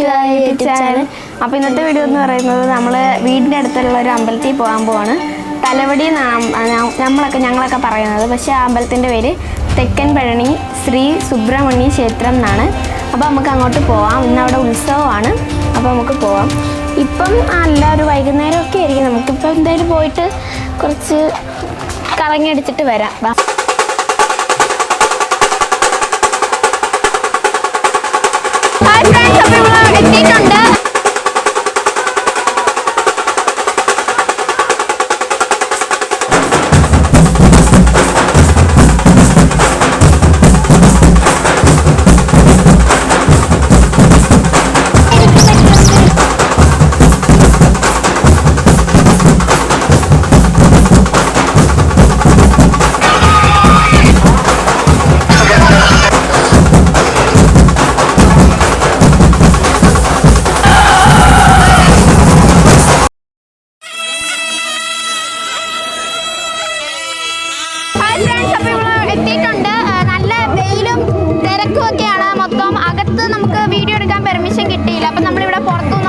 To YouTube channel അപ്പോൾ ഇന്നത്തെ video എന്ന് പറയുന്നത് നമ്മൾ വീടിന്റെ അടുത്തുള്ള ഒരു അമ്പലത്തിൽ പോകാൻ പോവാണ്. തലവടി എന്നാണ് നമ്മളൊക്കെ ഞങ്ങളൊക്കെ പറയുന്നത്. പക്ഷേ ആ അമ്പലത്തിന്റെ പേര് തെക്കൻ പഴനി ശ്രീ സുബ്രഹ്മണ്യ ക്ഷേത്രം എന്നാണ്. അപ്പോൾ നമുക്ക് അങ്ങോട്ട് പോവാം. ഇന്ന് അവിടെ ഉത്സവമാണ്. അപ്പോൾ നമുക്ക് പോവാം. ഇപ്പം അല്ല ഒരു വൈകുന്നേരം ഒക്കെ ആയിരിക്കും. നമുക്കിപ്പോൾ എന്തായാലും പോയിട്ട് കുറച്ച് കറങ്ങി അടിച്ചിട്ട് വരാം. എത്തിയിട്ടുണ്ട്. നല്ല വെയിലും തിരക്കും ഒക്കെയാണ് മൊത്തം അകത്ത് നമുക്ക് വീഡിയോ എടുക്കാൻ പെർമിഷൻ കിട്ടിയില്ല. അപ്പം നമ്മളിവിടെ പുറത്തു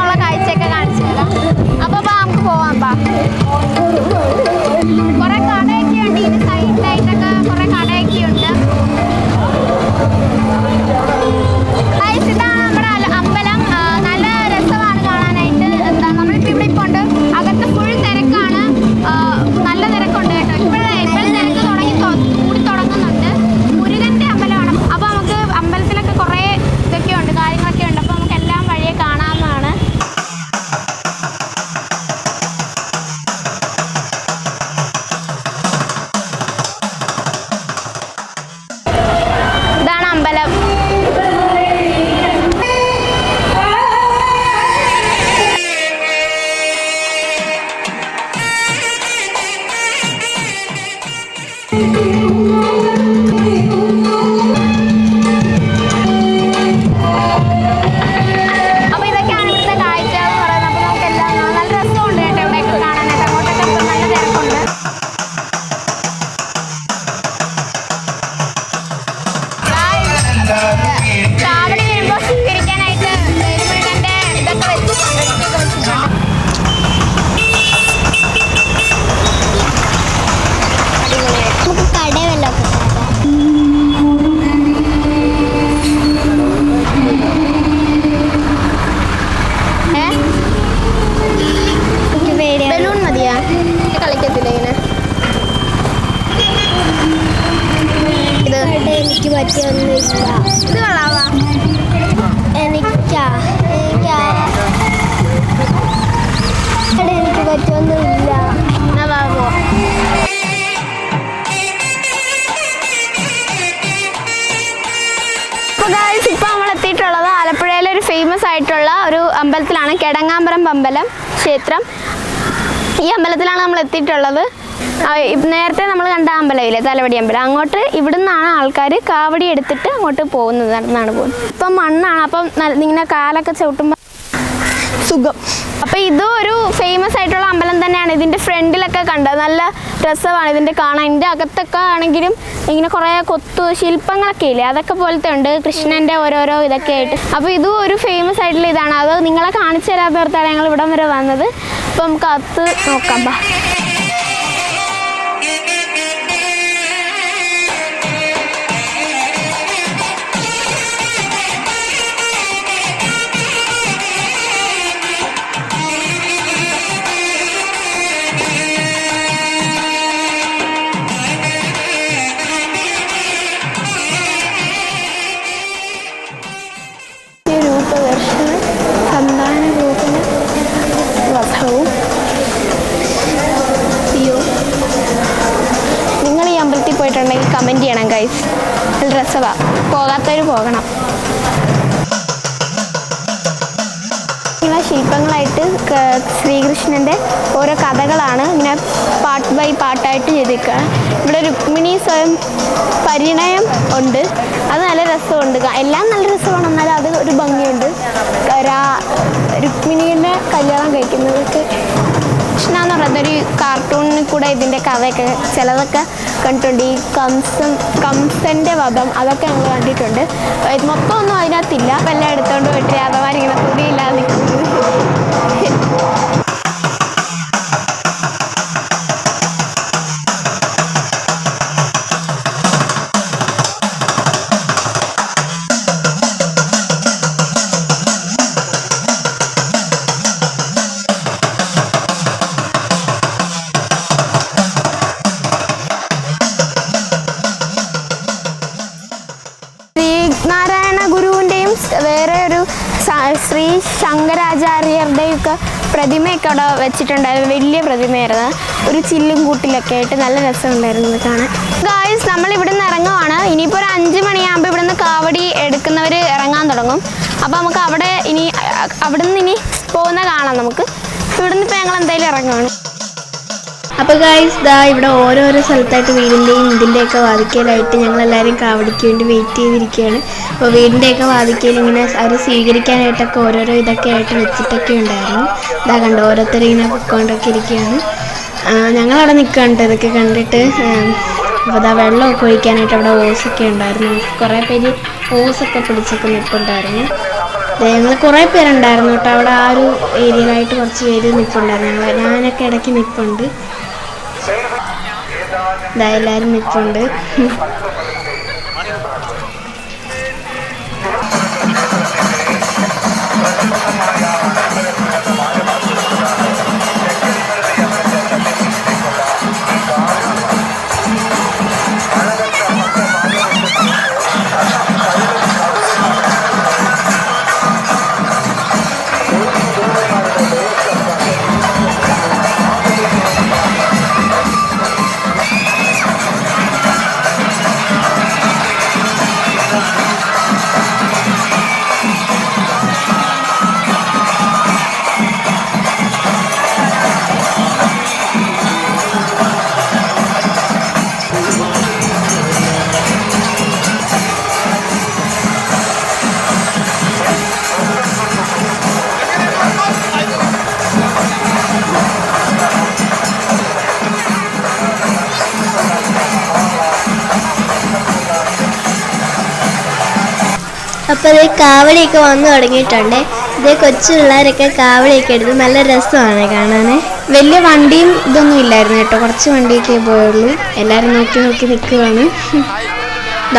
അമ്പലം ക്ഷേത്രം ഈ അമ്പലത്തിലാണ് നമ്മൾ എത്തിയിട്ടുള്ളത്. നേരത്തെ നമ്മൾ കണ്ട അമ്പലമില്ലേ തലവടി അമ്പലം. അങ്ങോട്ട് ഇവിടുന്നാണ് ആൾക്കാർ കാവടി എടുത്തിട്ട് അങ്ങോട്ട് പോകുന്നത് നടന്നാണ് പോകുന്നത്. ഇപ്പം മണ്ണാണ് അപ്പം ഇങ്ങനെ കാലൊക്കെ ചവിട്ടുമ്പോൾ സുഖം. അപ്പൊ ഇതും ഒരു ഫേമസ് ആയിട്ടുള്ള അമ്പലം തന്നെയാണ്. ഇതിന്റെ ഫ്രണ്ടിലൊക്കെ കണ്ടത് നല്ല രസമാണ് ഇതിന്റെ കാണാൻ. ഇതിന്റെ അകത്തൊക്കെ ആണെങ്കിലും ഇങ്ങനെ കുറെ കൊത്തു ശില്പങ്ങളൊക്കെ ഇല്ലേ? അതൊക്കെ പോലത്തെ ഉണ്ട്. കൃഷ്ണന്റെ ഓരോരോ ഇതൊക്കെ ആയിട്ട്. അപ്പൊ ഇതും ഒരു ഫേമസ് ആയിട്ടുള്ള ഇതാണ്. അത് നിങ്ങളെ കാണിച്ചു തരാത്തവർത്താണ് ഞങ്ങൾ ഇവിടം വരെ വന്നത്. അപ്പൊ നമുക്ക് അത് നോക്കാം. ബാ. നല്ല രസമാണ് പോകാത്തവർ പോകണം ശില്പങ്ങളായിട്ട് ശ്രീകൃഷ്ണന്റെ ഓരോ കഥകളാണ് ഇങ്ങനെ പാട്ട് ബൈ പാട്ടായിട്ട് ചെയ്തിരിക്കുകയാണ്. ഇവിടെ രുക്മിണി സ്വയം പരിണയം ഉണ്ട്. അത് നല്ല രസമുണ്ട്. എല്ലാം നല്ല രസമാണ്. എന്നാലും അത് ഒരു ഭംഗിയുണ്ട്. രാ രുക്മിണീന്റെ കല്യാണം കഴിക്കുന്നതൊക്കെ കൃഷ്ണ എന്ന് പറയുന്നത് ഒരു കാർട്ടൂണിൽ കൂടെ ഇതിന്റെ കഥയൊക്കെ ചിലതൊക്കെ കണ്ടിട്ടുണ്ട്. ഈ കംസൻ കംസന്റെ വധം അതൊക്കെ ഞങ്ങൾ കണ്ടിട്ടുണ്ട്. ഇത് മൊത്തം ഒന്നും അതിനകത്തില്ല. വല്ല എടുത്തുകൊണ്ട് പോയിട്ട് രാധമാരിങ്ങനെ തുണിയില്ലാതെ നിൽക്കുന്നത് ശ്രീ ശങ്കരാചാര്യരുടെയൊക്കെ പ്രതിമയൊക്കെ അവിടെ വെച്ചിട്ടുണ്ടായിരുന്നു. വലിയ പ്രതിമയായിരുന്നു. ഒരു ചില്ലും കൂട്ടിലൊക്കെ ആയിട്ട് നല്ല രസമുണ്ടായിരുന്നു കാണാൻ. ഗായ്സ് നമ്മൾ ഇവിടെ നിന്ന് ഇറങ്ങുവാണ്. ഇനിയിപ്പോൾ ഒരു അഞ്ച് മണിയാകുമ്പോൾ ഇവിടെ നിന്ന് കാവടി എടുക്കുന്നവർ ഇറങ്ങാൻ തുടങ്ങും. അപ്പോൾ നമുക്ക് അവിടെ ഇനി അവിടെ നിന്ന് ഇനി പോകുന്ന കാണാം നമുക്ക്. ഇവിടുന്ന് ഇപ്പോൾ ഞങ്ങൾ എന്തായാലും ഇറങ്ങുവാണ്. അപ്പോൾ ഗായ്സ് ദാ ഇവിടെ ഓരോരോ സ്ഥലത്തായിട്ട് വീടിന്റെയും ഇതിന്റെയൊക്കെ വാതിക്കലായിട്ട് ഞങ്ങൾ എല്ലാവരും കാവടിക്ക് വേണ്ടി വെയിറ്റ് ചെയ്തിരിക്കുകയാണ്. അപ്പോൾ വീടിന്റെയൊക്കെ വാതിക്കയിൽ ഇങ്ങനെ അവർ സ്വീകരിക്കാനായിട്ടൊക്കെ ഓരോരോ ഇതൊക്കെ ആയിട്ട് വെച്ചിട്ടൊക്കെ ഉണ്ടായിരുന്നു. ഇതാ കണ്ടു ഓരോരുത്തരും ഇങ്ങനെ പൊക്കോണ്ടൊക്കെ ഇരിക്കുകയാണ്. ഞങ്ങളവിടെ നിൽക്കുന്നുണ്ട് ഇതൊക്കെ കണ്ടിട്ട്. അപ്പോൾ ഇതാ വെള്ളമൊക്കെ ഒഴിക്കാനായിട്ട് അവിടെ ഓസൊക്കെ ഉണ്ടായിരുന്നു. കുറേ പേര് ഓസൊക്കെ പിടിച്ചൊക്കെ നിൽപ്പുണ്ടായിരുന്നു ഞങ്ങൾ കുറേ പേരുണ്ടായിരുന്നു കേട്ടോ അവിടെ ആ ഒരു ഏരിയയിലായിട്ട് കുറച്ച് പേര് നിൽപ്പുണ്ടായിരുന്നു ഞാനൊക്കെ ഇടയ്ക്ക് നിൽപ്പുണ്ട് ഇതാ എല്ലാവരും നിൽപ്പുണ്ട് അപ്പോൾ ഈ കാവടിയൊക്കെ വന്നു തുടങ്ങിയിട്ടുണ്ട്. ഇതേ കൊച്ചു പിള്ളേരൊക്കെ കാവടിയൊക്കെ എടുത്ത് നല്ല രസമാണ് കാണാൻ വലിയ വണ്ടിയും ഇതൊന്നും ഇല്ലായിരുന്നു കേട്ടോ. കുറച്ച് വണ്ടിയൊക്കെ പോയുള്ളൂ. എല്ലാവരും നോക്കി നോക്കി നിൽക്കുവാണ്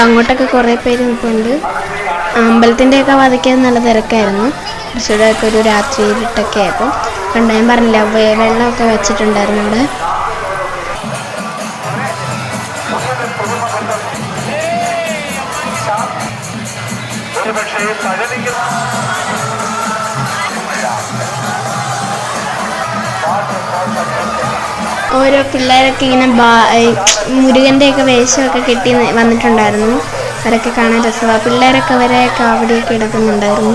അങ്ങോട്ടൊക്കെ കുറേ പേര് നിൽപ്പുണ്ട് അമ്പലത്തിന്റെയൊക്കെ വാതിക്കാൻ നല്ല തിരക്കായിരുന്നു. കുറച്ചുകൂടെ ഒക്കെ ഒരു രാത്രി ഇരുട്ടൊക്കെ ആയപ്പോൾ ഞാൻ പറഞ്ഞില്ല വെള്ളമൊക്കെ വെച്ചിട്ടുണ്ടായിരുന്നു അവിടെ. ഓരോ പിള്ളേരൊക്കെ ഇങ്ങനെ മുരുകന്റെയൊക്കെ വേഷമൊക്കെ കെട്ടി വന്നിട്ടുണ്ടായിരുന്നു. അവരൊക്കെ കാണാൻ രസമാണ് പിള്ളേരൊക്കെ അവരെ കാവടിയൊക്കെ എടുക്കുന്നുണ്ടായിരുന്നു.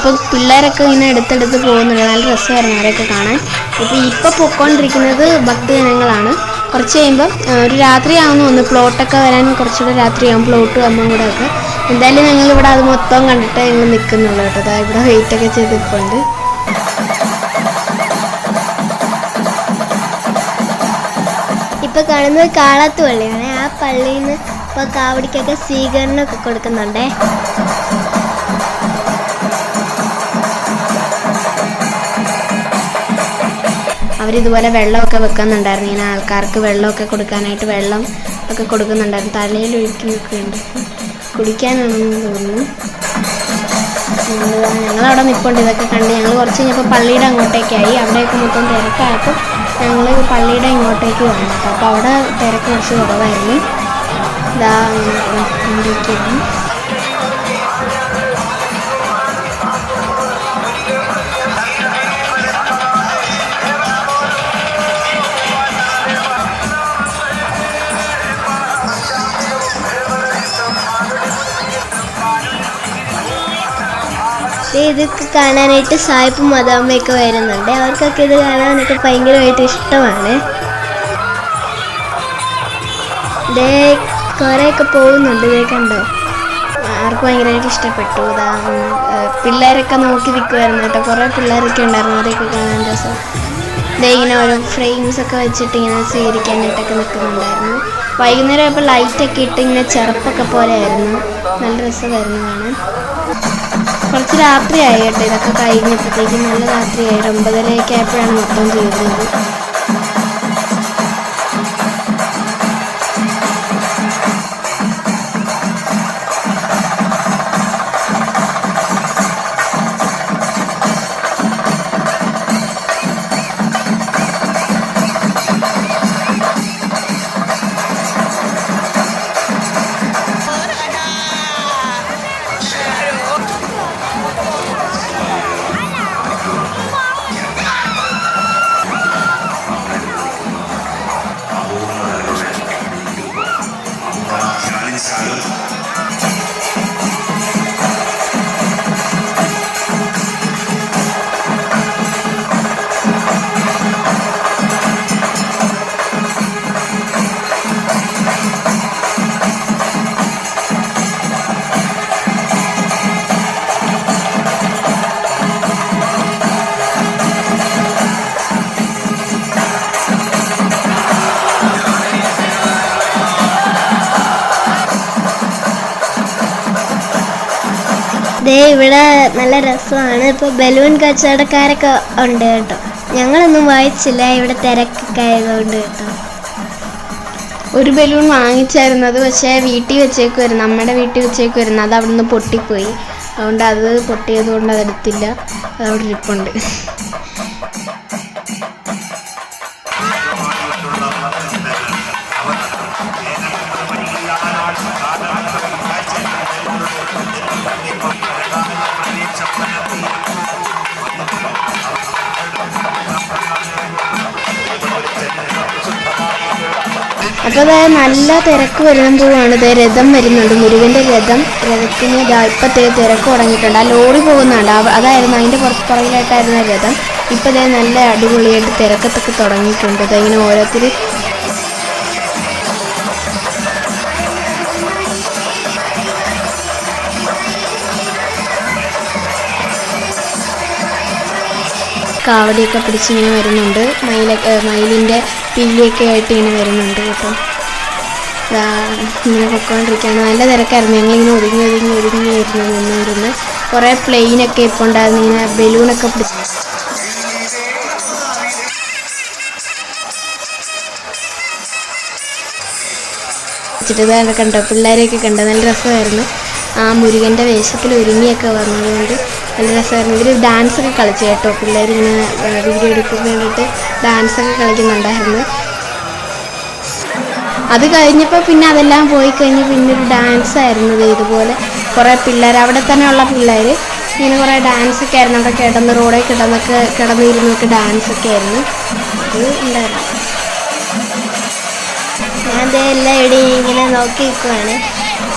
അപ്പോൾ പിള്ളേരൊക്കെ ഇങ്ങനെ എടുത്തെടുത്ത് പോകുന്നുണ്ട്. നല്ല രസമായിരുന്നു അവരൊക്കെ കാണാൻ. ഇപ്പോൾ ഇപ്പോൾ പൊയ്ക്കൊണ്ടിരിക്കുന്നത് ഭക്തജനങ്ങളാണ്. കുറച്ച് കഴിയുമ്പം ഒരു രാത്രിയാവുന്നു ഒന്ന് പ്ലോട്ടൊക്കെ വരാൻ കുറച്ചുകൂടെ രാത്രിയാവും പ്ലോട്ട് വന്നും കൂടെ ഒക്കെ. എന്തായാലും ഞങ്ങൾ ഇവിടെ അത് മൊത്തം കണ്ടിട്ട് ഞങ്ങൾ നിൽക്കുന്നുള്ളൂ കേട്ടോ. ഇവിടെ വെയിറ്റ് ഒക്കെ ചെയ്ത് ഇപ്പോണ്ട് ഇപ്പൊ കാണുന്നത് കാളത്ത് പള്ളിയാണ് ആ പള്ളിയിൽ നിന്ന് ഇപ്പൊ കാവടിക്കൊക്കെ സ്വീകരണമൊക്കെ കൊടുക്കുന്നുണ്ടേ. അവരിതുപോലെ വെള്ളമൊക്കെ വെക്കുന്നുണ്ടായിരുന്നു. ഇങ്ങനെ ആൾക്കാർക്ക് വെള്ളമൊക്കെ കൊടുക്കാനായിട്ട് വെള്ളം ഒക്കെ കൊടുക്കുന്നുണ്ടായിരുന്നു. തലയിൽ ഒഴിക്കുന്നൊക്കെ ഉണ്ട് കുടിക്കാനാണെന്ന് തോന്നുന്നു. ഞങ്ങളവിടെ നിൽപ്പുണ്ട് ഇതൊക്കെ കണ്ട് ഞങ്ങൾ കുറച്ച് കഴിഞ്ഞപ്പോൾ പള്ളിയുടെ അങ്ങോട്ടേക്കായി അവിടെയൊക്കെ മൊത്തം തിരക്കായപ്പോൾ ഞങ്ങൾ പള്ളിയുടെ ഇങ്ങോട്ടേക്ക് വന്നു. അപ്പോൾ അവിടെ തിരക്ക് കുറച്ച് കുറവായിരുന്നു. ഇതാ ഇങ്ങോട്ടേക്കായിരുന്നു ഇതൊക്കെ കാണാനായിട്ട് സായിപ്പും മദാമ്മയൊക്കെ വരുന്നുണ്ട്. അവർക്കൊക്കെ ഇത് കാണാനൊക്കെ ഭയങ്കരമായിട്ട് ഇഷ്ടമാണ്. ഇതേ കുറേയൊക്കെ പോകുന്നുണ്ട്. ഇതേ കണ്ടോ? ആർക്കും ഭയങ്കരമായിട്ട് ഇഷ്ടപ്പെട്ടു. ഇതാ പിള്ളേരൊക്കെ നോക്കി നിൽക്കുമായിരുന്നു കേട്ടോ. കുറേ പിള്ളേരൊക്കെ ഉണ്ടായിരുന്നു. അതൊക്കെ കാണാൻ രസം. ഇതേ ഇങ്ങനെ ഓരോ ഫ്രെയിംസ് ഒക്കെ വെച്ചിട്ട് ഇങ്ങനെ സ്വീകരിക്കാനായിട്ടൊക്കെ നിൽക്കുന്നുണ്ടായിരുന്നു വൈകുന്നേരം ആയപ്പോൾ ലൈറ്റൊക്കെ ഇട്ട് ഇങ്ങനെ ചെറുപ്പൊക്കെ പോലെ ആയിരുന്നു നല്ല രസമായിരുന്നു കാണാൻ. കുറച്ച് രാത്രിയായി കേട്ടോ. ഇതൊക്കെ കഴിഞ്ഞപ്പോഴത്തേക്കും നല്ല രാത്രിയായി. ഒമ്പതരയൊക്കെ ആയപ്പോഴാണ് മൊത്തം ചെയ്തത്. ദേ ഇവിടെ നല്ല രസമാണ്. ഇപ്പൊ ബലൂൺ കച്ചവടക്കാരൊക്കെ ഉണ്ട് കേട്ടോ. ഞങ്ങളൊന്നും വായിച്ചില്ല ഇവിടെ തിരക്കൊക്കെ ആയതുകൊണ്ട് കേട്ടോ. ഒരു ബലൂൺ വാങ്ങിച്ചായിരുന്നത് പക്ഷേ വീട്ടിൽ വെച്ചേക്ക് വെച്ചേക്കുമായിരുന്നു നമ്മുടെ വീട്ടിൽ വെച്ചേക്ക് വെച്ചേക്കുമായിരുന്നു അത് അവിടെ നിന്ന് പൊട്ടിപ്പോയി. അതുകൊണ്ട് അത് പൊട്ടിയത് കൊണ്ട് അതെടുത്തില്ല അത് അവിടെ ഇരിപ്പുണ്ട്. അപ്പോൾ നല്ല തിരക്ക് വരുമ്പോഴാണ് ഇത് രഥം വരുന്നുണ്ട്. മുരുകന്റെ രഥം രഥത്തിന് ഇപ്പത്തെ തിരക്ക് തുടങ്ങിയിട്ടുണ്ട്. ആ ലോറി പോകുന്നുണ്ട്. അതായിരുന്നു അതിന്റെ പുറത്ത് പുറകിലായിട്ടായിരുന്ന രഥം. ഇപ്പോൾ ഇതേ നല്ല അടിപൊളിയായിട്ട് തിരക്കത്തൊക്കെ തുടങ്ങിയിട്ടുണ്ട്. ഇതിങ്ങനെ ഓരോരുത്തർ കാവടിയൊക്കെ പിടിച്ചിങ്ങനെ വരുന്നുണ്ട്. മയിലൊക്കെ മയിലിന്റെ പില്ലിയൊക്കെ ആയിട്ട് ഇങ്ങനെ വരുന്നുണ്ട് കേട്ടോ. ഇങ്ങനെ പൊക്കോണ്ടിരിക്കുകയാണ്. നല്ല തിരക്കായിരുന്നു. ഞങ്ങളിങ്ങനെ ഒതുങ്ങി ഒതുങ്ങി ഒതുങ്ങിയായിരുന്നു നിന്നിരുന്ന് കുറേ പ്ലെയിനൊക്കെ ഇപ്പോൾ ഉണ്ടായിരുന്നു. ഇങ്ങനെ ബലൂണൊക്കെ പിടിച്ച് വെച്ചിട്ട് കണ്ടോ? പിള്ളേരെയൊക്കെ കണ്ടോ? നല്ല രസമായിരുന്നു. ആ മുരുകന്റെ വേഷത്തിൽ ഒരുങ്ങിയൊക്കെ വന്നതുകൊണ്ട് നല്ല രസമായിരുന്നു. ഇവർ ഡാൻസൊക്കെ കളിച്ചു കേട്ടോ. പിള്ളേരിങ്ങനെ വീഡിയോ എടുക്കാൻ വേണ്ടിയിട്ട് ഡാൻസൊക്കെ കളിക്കുന്നുണ്ടായിരുന്നു. അത് കഴിഞ്ഞപ്പോൾ പിന്നെ അതെല്ലാം പോയി കഴിഞ്ഞ് പിന്നെ ഒരു ഡാൻസ് ആയിരുന്നു ഇതുപോലെ. കുറേ പിള്ളേർ അവിടെ തന്നെയുള്ള പിള്ളേർ ഇങ്ങനെ കുറേ ഡാൻസ് ഒക്കെ ആയിരുന്നു. അവിടെ കിടന്ന് റോഡിൽ കിടന്നൊക്കെ കിടന്നിരുന്നൊക്കെ ഡാൻസ് ഒക്കെ ആയിരുന്നു. അത് ഉണ്ടായിരുന്നു. ഞാൻ എല്ലാം എവിടെയും ഇങ്ങനെ നോക്കി നിൽക്കുവാണ്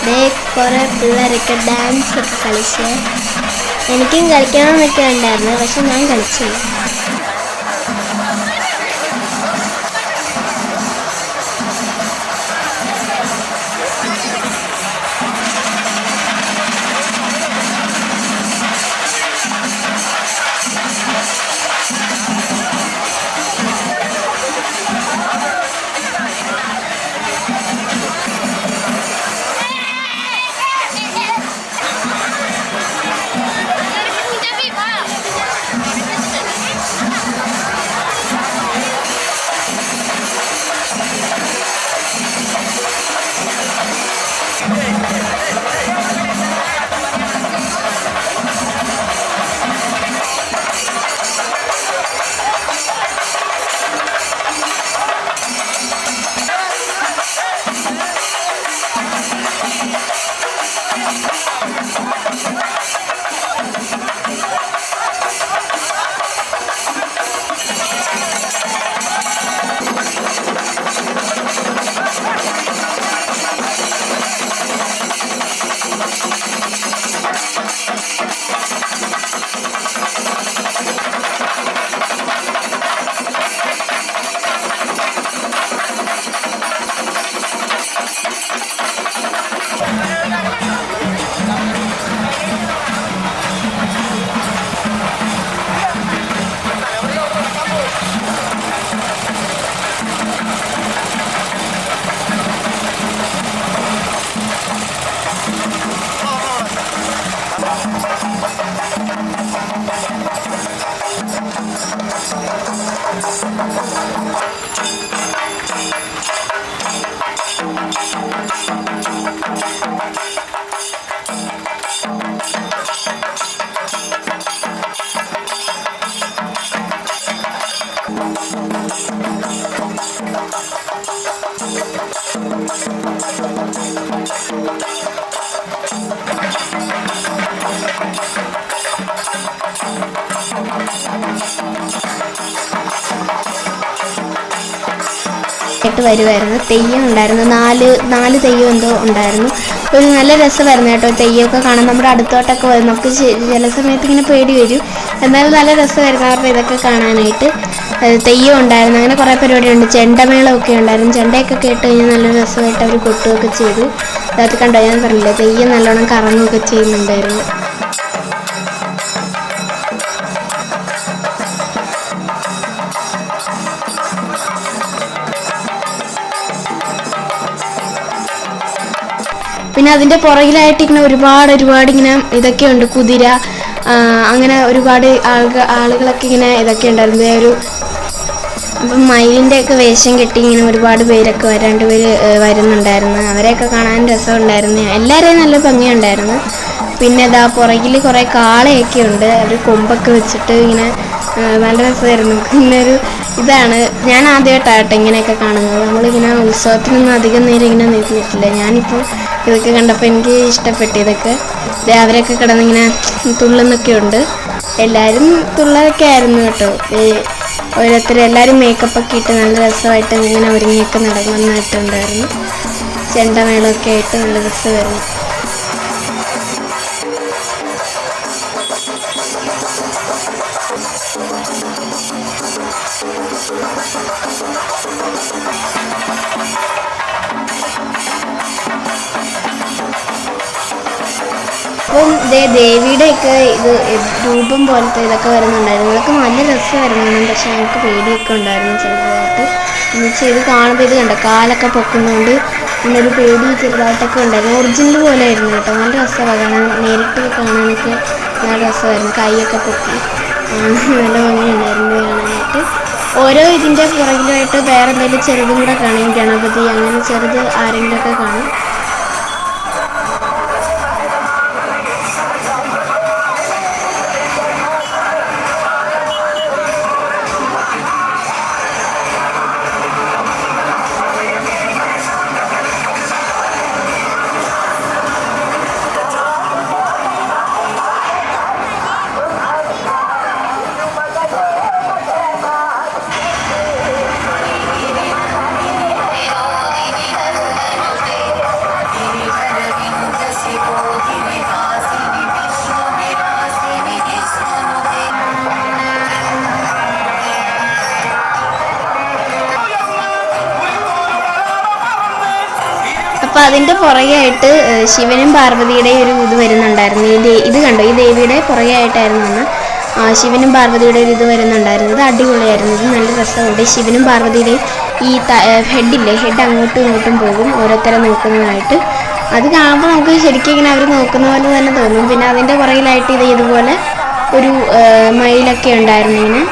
കുറെ പിള്ളേരൊക്കെ ഡാൻസ് കളിച്ച്. എനിക്കും കളിക്കണമെന്നൊക്കെ ഉണ്ടായിരുന്നു പക്ഷെ ഞാൻ കളിച്ചില്ല. വരുമായിരുന്നു തെയ്യം ഉണ്ടായിരുന്നു. നാല് നാല് തെയ്യം എന്തോ ഉണ്ടായിരുന്നു. ഒരു നല്ല രസമായിരുന്നു കേട്ടോ തെയ്യമൊക്കെ കാണാൻ. നമ്മുടെ അടുത്തോട്ടൊക്കെ വരും. നമുക്ക് ചില സമയത്ത് ഇങ്ങനെ പേടി വരും. എന്നാലും നല്ല രസമായിരുന്നു അവരുടെ ഇതൊക്കെ കാണാനായിട്ട്. തെയ്യം ഉണ്ടായിരുന്നു. അങ്ങനെ കുറേ പരിപാടിയുണ്ട് ചെണ്ടമേളമൊക്കെ ഉണ്ടായിരുന്നു. ചെണ്ടയൊക്കെ കേട്ട് കഴിഞ്ഞാൽ നല്ല രസമായിട്ട് അവർ കൊട്ടുകയൊക്കെ ചെയ്തു. അതൊക്കെ കണ്ടോ? ഞാൻ പറഞ്ഞില്ല തെയ്യം നല്ലോണം കറങ്ങുകയൊക്കെ ചെയ്യുന്നുണ്ടായിരുന്നു. പിന്നെ അതിന്റെ പുറകിലായിട്ട് ഇങ്ങനെ ഒരുപാട് ഒരുപാട് ഇങ്ങനെ ഇതൊക്കെ ഉണ്ട് കുതിര അങ്ങനെ ഒരുപാട് ആളുകൾ ആളുകളൊക്കെ ഇങ്ങനെ ഇതൊക്കെ ഉണ്ടായിരുന്നു. ഒരു അപ്പം മയിലിന്റെ ഒക്കെ വേഷം കെട്ടി ഇങ്ങനെ ഒരുപാട് പേരൊക്കെ വരാണ്ട് പേര് വരുന്നുണ്ടായിരുന്നു. അവരെയൊക്കെ കാണാൻ രസമുണ്ടായിരുന്നു എല്ലാവരെയും നല്ല ഭംഗിയുണ്ടായിരുന്നു പിന്നെ ഇതാ പുറകിൽ കുറേ കാളയൊക്കെ ഉണ്ട്. അവർ കൊമ്പൊക്കെ വെച്ചിട്ട് ഇങ്ങനെ നല്ല രസമായിരുന്നു. പിന്നെ ഒരു ഇതാണ്. ഞാൻ ആദ്യമായിട്ടാകട്ടെ ഇങ്ങനെയൊക്കെ കാണുന്നത്. നമ്മളിങ്ങനെ ഉത്സവത്തിനൊന്നും അധികം നേരം ഇങ്ങനെ നിന്നിട്ടില്ല. ഞാനിപ്പോൾ ഇതൊക്കെ കണ്ടപ്പോൾ എനിക്ക് ഇഷ്ടപ്പെട്ടു ഇതൊക്കെ. അവരൊക്കെ കിടന്നിങ്ങനെ തുള്ളുന്നൊക്കെ ഉണ്ട് എല്ലാവരും തുള്ളതൊക്കെ ആയിരുന്നു കേട്ടോ. ഈ ഓരോരുത്തർ എല്ലാവരും മേക്കപ്പ് ഒക്കെ ഇട്ട് നല്ല രസമായിട്ട് ഇങ്ങനെ ഒരുങ്ങിയൊക്കെ നടന്നിട്ടുണ്ടായിരുന്നു ചെണ്ടമേളമൊക്കെ ആയിട്ട് നല്ല രസമായിരുന്നു. അപ്പം ദേ ദേവിയുടെ ഒക്കെ ഇത് രൂപം പോലത്തെ ഇതൊക്കെ വരുന്നുണ്ടായിരുന്നു. ഇതൊക്കെ നല്ല രസമായിരുന്നു. പക്ഷെ ഞങ്ങൾക്ക് പേടിയൊക്കെ ഉണ്ടായിരുന്നു ചെറുതായിട്ട്. എന്നുവെച്ചാൽ ഇത് കാണുമ്പോൾ ഇത് കണ്ട? കാലൊക്കെ പൊക്കുന്നതുകൊണ്ട് ഇങ്ങനൊരു പേടി ചെറുതായിട്ടൊക്കെ ഉണ്ടായിരുന്നു. ഒറിജിനൽ പോലെ ആയിരുന്നു കേട്ടോ. നല്ല രസമാണ് കാണാൻ നേരിട്ട് കാണാനൊക്കെ നല്ല രസമായിരുന്നു. കൈയൊക്കെ പൊക്കി നല്ല ഭംഗിയുണ്ടായിരുന്നു കാണാനായിട്ട്. ഓരോ ഇതിന്റെ പുറകിലായിട്ട് വേറെ എന്തെങ്കിലും ചെറുതും കൂടെ കാണും ഗണപതി അങ്ങനെ ചെറുത് ആരെങ്കിലുമൊക്കെ കാണും. അപ്പൊ അതിന്റെ പുറകെയായിട്ട് ശിവനും പാർവതിയുടെയും ഒരു ഇത് വരുന്നുണ്ടായിരുന്നു. ഈ ഇത് കണ്ടോ? ഈ ദേവിയുടെ പുറകെയായിട്ടായിരുന്നു അന്ന് ശിവനും പാർവതിയുടെ ഒരു ഇത് വരുന്നുണ്ടായിരുന്നത്. അടിപൊളിയായിരുന്നു. ഇത് നല്ല രസമുണ്ട്. ശിവനും പാർവതിയുടെയും ഈ ഹെഡില്ലേ ഹെഡ് അങ്ങോട്ടും ഇങ്ങോട്ടും പോകും. ഓരോരുത്തരെ നോക്കുന്നതായിട്ട്. അത് കാണുമ്പോൾ നമുക്ക് ശരിക്കും ഇങ്ങനെ അവർ നോക്കുന്ന പോലെ തന്നെ തോന്നും. പിന്നെ അതിന്റെ പുറകിലായിട്ട് ഇത് ഇതുപോലെ ഒരു മയിലൊക്കെ ഉണ്ടായിരുന്നു ഇങ്ങനെ.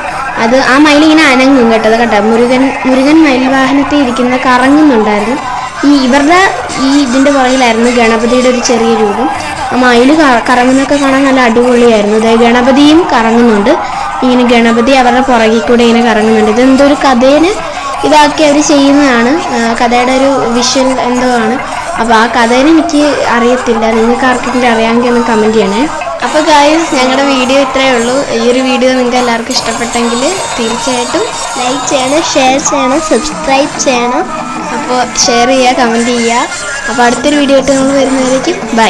അത് ആ മയിൽ ഇങ്ങനെ അനങ്ങും കേട്ടത് കേട്ടോ മുരുകൻ മുരുകൻ മയിൽ വാഹനത്തിൽ ഇരിക്കുന്ന കറങ്ങുന്നുണ്ടായിരുന്നു. ഈ ഇവരുടെ ഈ ഇതിന്റെ പുറകിലായിരുന്നു ഗണപതിയുടെ ഒരു ചെറിയ രൂപം. ആ മയിൽ കറങ്ങുന്നൊക്കെ കാണാൻ നല്ല അടിപൊളിയായിരുന്നു. അതായത് ഗണപതിയും കറങ്ങുന്നുണ്ട്. ഇങ്ങനെ ഗണപതി അവരുടെ പുറകിൽ കൂടെ ഇങ്ങനെ കറങ്ങുന്നുണ്ട്. ഇതെന്തോ ഒരു കഥേനെ ഇതാക്കി അവർ ചെയ്യുന്നതാണ്. കഥയുടെ ഒരു വിഷൻ എന്തോ ആണ്. അപ്പോൾ ആ കഥേനെ എനിക്ക് അറിയത്തില്ല. നിങ്ങൾക്ക് ആർക്കെങ്കിലും അറിയാമെങ്കിൽ ഒന്ന് കമന്റ് ചെയ്യണേ. അപ്പോൾ ഗായസ് ഞങ്ങളുടെ വീഡിയോ ഇത്രയേ ഉള്ളൂ. ഈ ഒരു വീഡിയോ നിങ്ങൾക്ക് എല്ലാവർക്കും ഇഷ്ടപ്പെട്ടെങ്കിൽ തീർച്ചയായിട്ടും ലൈക്ക് ചെയ്യണം ഷെയർ ചെയ്യണം സബ്സ്ക്രൈബ് ചെയ്യണം. അപ്പോൾ ഷെയർ ചെയ്യുക കമന്റ് ചെയ്യുക. അപ്പോൾ അടുത്തൊരു വീഡിയോ ആയിട്ട് നമ്മൾ വരുന്നവരേക്കും ബൈ